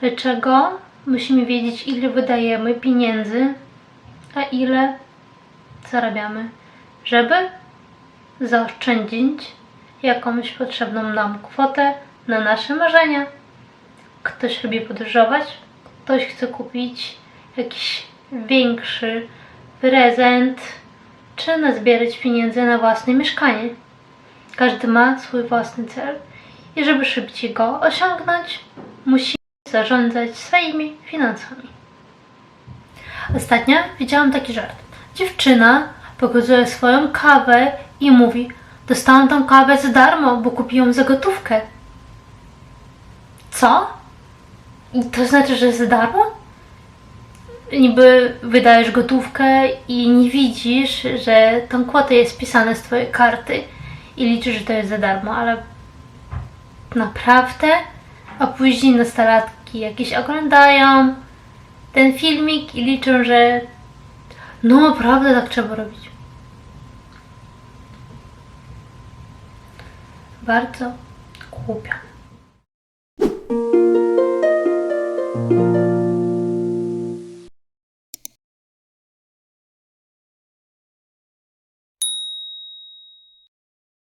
Dlaczego musimy wiedzieć, ile wydajemy pieniędzy, a ile zarabiamy, żeby zaoszczędzić jakąś potrzebną nam kwotę na nasze marzenia. Ktoś lubi podróżować, ktoś chce kupić jakiś większy prezent, czy nazbierać pieniędzy na własne mieszkanie. Każdy ma swój własny cel i żeby szybciej go osiągnąć, musi zarządzać swoimi finansami. Ostatnio widziałam taki żart. Dziewczyna pokazuje swoją kawę i mówi: Dostałam tą kawę za darmo, bo kupiłam za gotówkę. Co? I to znaczy, że za darmo? Niby wydajesz gotówkę i nie widzisz, że tą kwotę jest pisane z twojej karty i liczysz, że to jest za darmo, ale naprawdę? A później nastolatki jakieś oglądają ten filmik i liczą, że no naprawdę tak trzeba robić. Bardzo głupio.